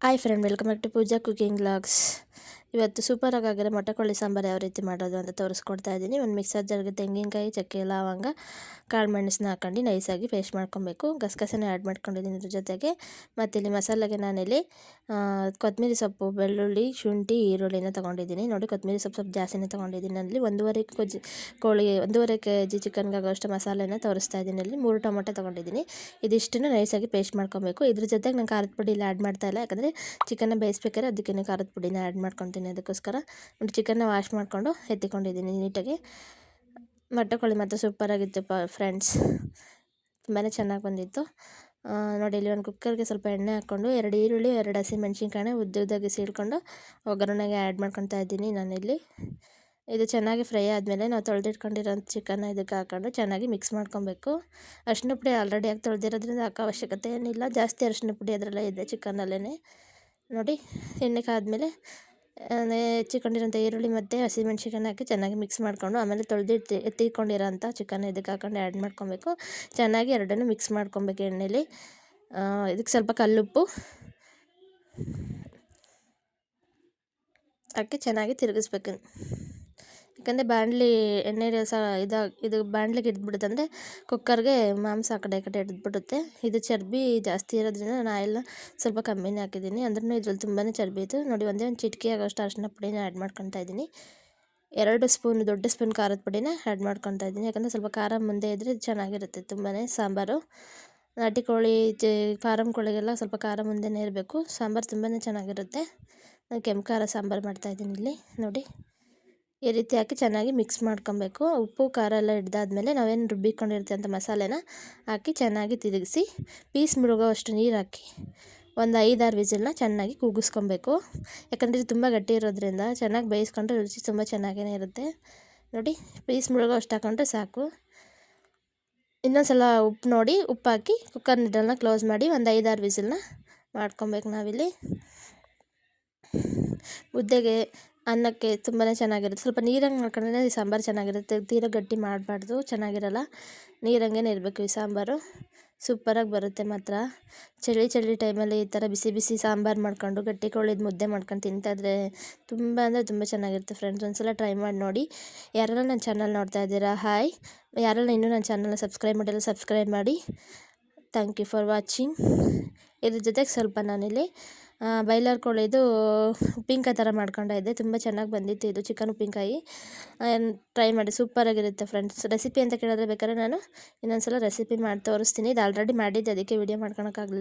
hi friend welcome back to Pooja cooking logs ಇವತ್ತು ಸೂಪರಾಗಿ ಆಗಿರೋ ಮೊಟ್ಟೆ ಕೋಳಿ ಸಾಂಬಾರು ಯಾವ ರೀತಿ ಮಾಡೋದು ಅಂತ ತೋರಿಸ್ಕೊಡ್ತಾ ಇದ್ದೀನಿ. ಒಂದು ಮಿಕ್ಸರ್ ಜರ್ಗೆ ತೆಂಗಿನಕಾಯಿ, ಚಕ್ಕೆ, ಲವಂಗ, ಕಾಳು ಮೆಣಸನ್ನ ಹಾಕೊಂಡು ನೈಸಾಗಿ ಪೇಸ್ಟ್ ಮಾಡ್ಕೊಬೇಕು. ಗಸಗಸೆನ ಆ್ಯಡ್ ಮಾಡ್ಕೊಂಡಿದ್ದೀನಿ ಇದ್ರ ಜೊತೆಗೆ. ಮತ್ತು ಇಲ್ಲಿ ಮಸಾಲೆಗೆ ನಾನಿಲ್ಲಿ ಕೊತ್ತಂಬರಿ ಸೊಪ್ಪು, ಬೆಳ್ಳುಳ್ಳಿ, ಶುಂಠಿ, ಈರುಳ್ಳಿನ ತೊಗೊಂಡಿದ್ದೀನಿ. ನೋಡಿ ಕೊತ್ತಂಬರಿ ಸೊಪ್ಪು ಸ್ವಲ್ಪ ಜಾಸ್ತಿನೇ ತೊಗೊಂಡಿದ್ದೀನಿ. ಅಲ್ಲಿ ಒಂದೂವರೆ ಕೆ ಕೋಳಿ, ಒಂದೂವರೆ ಕೆ ಜಿ ಚಿಕನ್ಗೆ ಆಗೋಷ್ಟು ಮಸಾಲೆನ ತೋರಿಸ್ತಾ ಇದ್ದೀನಿ. ಅಲ್ಲಿ ಮೂರು ಟೊಮೊಟೊ ತೊಗೊಂಡಿದ್ದೀನಿ. ಇದಿಷ್ಟನ್ನು ನೈಸಾಗಿ ಪೇಸ್ಟ್ ಮಾಡ್ಕೊಬೇಕು. ಇದ್ರ ಜೊತೆಗೆ ನಾನು ಖಾರದ ಪುಡಿ ಇಲ್ಲ ಆ್ಯಡ್ ಮಾಡ್ತಾ ಇಲ್ಲ. ಯಾಕಂದರೆ ಚಿಕನ್ನ ಬೇಯಿಸ್ಬೇಕಾದ್ರೆ ಅದಕ್ಕೆ ಖಾರದ ಪುಡಿನ ಆ್ಯಡ್ ಮಾಡ್ಕೊತೀನಿ. ಅದಕ್ಕೋಸ್ಕರ. ನೋಡಿ ಚಿಕನ್ನ ವಾಶ್ ಮಾಡಿಕೊಂಡು ಎತ್ತಿಕೊಂಡಿದ್ದೀನಿ ನೀಟಾಗಿ. ಮೊಟ್ಟೆ ಮಾತ್ರ ಸೂಪರಾಗಿತ್ತು ಪ ಫ್ರೆಂಡ್ಸ್ ತುಂಬಾ ಚೆನ್ನಾಗಿ ಬಂದಿತ್ತು. ನೋಡಿ ಇಲ್ಲಿ ಒಂದು ಕುಕ್ಕರ್ಗೆ ಸ್ವಲ್ಪ ಎಣ್ಣೆ ಹಾಕ್ಕೊಂಡು ಎರಡು ಈರುಳ್ಳಿ, ಎರಡು ಹಸಿ ಮೆಣಸಿನ್ಕಾಯಿ ಉದ್ದ ಉದ್ದಾಗಿ ಸೀಳ್ಕೊಂಡು ಒಗ್ಗರಣೆಗೆ ಆ್ಯಡ್ ಮಾಡ್ಕೊತಾ ಇದ್ದೀನಿ ನಾನಿಲ್ಲಿ ಇದು ಚೆನ್ನಾಗಿ ಫ್ರೈ ಆದಮೇಲೆ ನಾವು ತೊಳೆದಿಟ್ಕೊಂಡಿರೋ ಚಿಕನ್ನ ಇದಕ್ಕೆ ಹಾಕ್ಕೊಂಡು ಚೆನ್ನಾಗಿ ಮಿಕ್ಸ್ ಮಾಡ್ಕೊಬೇಕು. ಅರಿಶಿನ ಪುಡಿ ಆಲ್ರೆಡಿ ಆಗಿ ತೊಳೆದಿರೋದ್ರಿಂದ ಹಾಕೋ ಅವಶ್ಯಕತೆ ಏನಿಲ್ಲ. ಜಾಸ್ತಿ ಅರಿಶಿನ ಪುಡಿ ಅದರಲ್ಲೇ ಇದೆ ಚಿಕನಲ್ಲೇ ನೋಡಿ, ಎಣ್ಣೆ ಕಾದ್ಮೇಲೆ ಹೆಚ್ಚಿಕೊಂಡಿರೋಂಥ ಈರುಳ್ಳಿ ಮತ್ತು ಹಸಿಮೆಣ್ಸಿಕಾಯಿ ಹಾಕಿ ಚೆನ್ನಾಗಿ ಮಿಕ್ಸ್ ಮಾಡಿಕೊಂಡು ಆಮೇಲೆ ತೊಳೆದಿಟ್ಟು ಎತ್ತಿಕೊಂಡಿರೋಂಥ ಚಿಕನ್ ಇದಕ್ಕೆ ಹಾಕೊಂಡು ಆ್ಯಡ್ ಮಾಡ್ಕೊಬೇಕು. ಚೆನ್ನಾಗಿ ಎರಡನ್ನೂ ಮಿಕ್ಸ್ ಮಾಡ್ಕೊಬೇಕು ಎಣ್ಣೆಲಿ. ಇದಕ್ಕೆ ಸ್ವಲ್ಪ ಕಲ್ಲುಪ್ಪು. ಹಾಕಿ ಚೆನ್ನಾಗಿ ತಿರುಗಿಸ್ಬೇಕು. ಯಾಕಂದರೆ ಬಾಣಲಿ ಎಣ್ಣೆ ರಸ ಇದು ಇದು ಬಾಣಲಿಗೆ ಅಂದರೆ ಕುಕ್ಕರ್ಗೆ ಮಾಂಸ ಆ ಕಡೆ ಈ ಕಡೆ ಹಿಡಿದ್ಬಿಡುತ್ತೆ ಇದು ಚರ್ಬಿ ಜಾಸ್ತಿ ಇರೋದ್ರಿಂದ ನಾನು ಆಯಿಲ್ನ ಸ್ವಲ್ಪ ಕಮ್ಮಿನೇ ಹಾಕಿದ್ದೀನಿ. ಅಂದ್ರೂ ಇದ್ರಲ್ಲಿ ತುಂಬಾ ಚರ್ಬಿ ಇತ್ತು. ನೋಡಿ, ಒಂದೇ ಒಂದು ಚಿಟಿಕೆ ಆಗೋಷ್ಟು ಅರಿಶಿನ ಪುಡಿನ ಆ್ಯಡ್ ಮಾಡ್ಕೊತಾ ಇದ್ದೀನಿ. ಎರಡು ಸ್ಪೂನ್ ದೊಡ್ಡ ಸ್ಪೂನ್ ಖಾರದ ಪುಡಿನ ಆ್ಯಡ್ ಮಾಡ್ಕೊತಾ ಇದ್ದೀನಿ. ಯಾಕಂದರೆ ಸ್ವಲ್ಪ ಖಾರ ಮುಂದೆ ಇದ್ದರೆ ಚೆನ್ನಾಗಿರುತ್ತೆ ತುಂಬಾ ಸಾಂಬಾರು. ನಾಟಿ ಕೋಳಿ ಫಾರಮ್ ಕೋಳಿಗೆಲ್ಲ ಸ್ವಲ್ಪ ಖಾರ ಮುಂದೆನೇ ಇರಬೇಕು. ಸಾಂಬಾರು ತುಂಬಾ ಚೆನ್ನಾಗಿರುತ್ತೆ. ನಾನು ಕೆಂಪು ಖಾರ ಸಾಂಬಾರು ಮಾಡ್ತಾಯಿದ್ದೀನಿ ಇಲ್ಲಿ. ನೋಡಿ. ಈ ರೀತಿ ಹಾಕಿ ಚೆನ್ನಾಗಿ ಮಿಕ್ಸ್ ಮಾಡ್ಕೊಬೇಕು. ಉಪ್ಪು, ಖಾರ ಎಲ್ಲ ಹಿಡ್ದಾದ್ಮೇಲೆ ನಾವೇನು ರುಬ್ಬಿಕೊಂಡಿರ್ತೀವಂಥ ಮಸಾಲೆನ ಹಾಕಿ ಚೆನ್ನಾಗಿ ತಿರುಗಿಸಿ, ಪೀಸ್ ಮುಳುಗೋ ಅಷ್ಟು ನೀರು ಹಾಕಿ ಒಂದು ಐದಾರು ವಿಸಿಲ್ನ ಚೆನ್ನಾಗಿ ಕೂಗಿಸ್ಕೊಬೇಕು. ಯಾಕಂದರೆ ತುಂಬ ಗಟ್ಟಿ ಇರೋದ್ರಿಂದ ಚೆನ್ನಾಗಿ ಬೇಯಿಸ್ಕೊಂಡ್ರೆ ರುಚಿ ತುಂಬ ಚೆನ್ನಾಗೇ ಇರುತ್ತೆ. ನೋಡಿ, ಪೀಸ್ ಮುಳುಗೋ ಅಷ್ಟು ಹಾಕೊಂಡ್ರೆ ಸಾಕು. ಇನ್ನೊಂದು ಸಲ ಉಪ್ಪು ನೋಡಿ, ಉಪ್ಪು ಹಾಕಿ ಕುಕ್ಕರ್ ನಿಡಲ್ನ ಕ್ಲೋಸ್ ಮಾಡಿ ಒಂದು ಐದಾರು ವಿಸಿಲ್ನ ಮಾಡ್ಕೊಬೇಕು ನಾವಿಲ್ಲಿ. ಮುದ್ದೆಗೆ ಅನ್ನಕ್ಕೆ ತುಂಬಾ ಚೆನ್ನಾಗಿರುತ್ತೆ. ಸ್ವಲ್ಪ ನೀರಂಗೆ ಮಾಡ್ಕೊಂಡ್ರೆ ಈ ಸಾಂಬಾರು ಚೆನ್ನಾಗಿರುತ್ತೆ. ತೀರ ಗಟ್ಟಿ ಮಾಡಬಾರ್ದು, ಚೆನ್ನಾಗಿರಲ್ಲ. ನೀರಂಗೆ ಇರಬೇಕು ಈ ಸಾಂಬಾರು. ಸೂಪರಾಗಿ ಬರುತ್ತೆ ಮಾತ್ರ. ಚಳಿ ಚಳಿ ಟೈಮಲ್ಲಿ ಈ ಥರ ಬಿಸಿ ಬಿಸಿ ಸಾಂಬಾರು ಮಾಡ್ಕೊಂಡು ಗಟ್ಟಿ ಕೋಳಿದ ಮುದ್ದೆ ಮಾಡ್ಕೊಂಡು ತಿಂತಾಯಿದ್ರೆ ತುಂಬ ಅಂದರೆ ತುಂಬ ಚೆನ್ನಾಗಿರುತ್ತೆ ಫ್ರೆಂಡ್ಸ್ ಒಂದ್ಸಲ ಟ್ರೈ ಮಾಡಿ ನೋಡಿ. ಯಾರೆಲ್ಲ ನನ್ನ ಚಾನಲ್ ನೋಡ್ತಾ ಇದ್ದೀರಾ ಹಾಯ್ ಯಾರೆಲ್ಲ ಇನ್ನೂ ನನ್ನ ಚಾನಲ್ನ ಸಬ್ಸ್ಕ್ರೈಬ್ ಮಾಡಿಲ್ಲ ಸಬ್ಸ್ಕ್ರೈಬ್ ಮಾಡಿ. ಥ್ಯಾಂಕ್ ಯು ಫಾರ್ ವಾಚಿಂಗ್ ಇದ್ರ ಜೊತೆಗೆ ಸ್ವಲ್ಪ ನಾನಿಲ್ಲಿ ಬೈಲರ್ ಕೋಳಿದು ಉಪ್ಪಿನಕಾಯಿ ಥರ ಮಾಡ್ಕೊಂಡಿದ್ದೆ ತುಂಬ ಚೆನ್ನಾಗಿ ಬಂದಿತ್ತು ಇದು, ಚಿಕನ್ ಉಪ್ಪಿನಕಾಯಿ. ಟ್ರೈ ಮಾಡಿ ಸೂಪರಾಗಿರುತ್ತೆ ಫ್ರೆಂಡ್ಸ್ ರೆಸಿಪಿ ಅಂತ ಕೇಳಿದ್ರೆ ಬೇಕಾದ್ರೆ ನಾನು ಇನ್ನೊಂದು ಸಲ ರೆಸಿಪಿ ಮಾಡಿ ತೋರಿಸ್ತೀನಿ. ಇದು ಆಲ್ರೆಡಿ ಮಾಡಿದ್ದೆ, ಅದಕ್ಕೆ ವೀಡಿಯೋ ಮಾಡ್ಕೊಳಕ್ಕಾಗಲಿಲ್ಲ.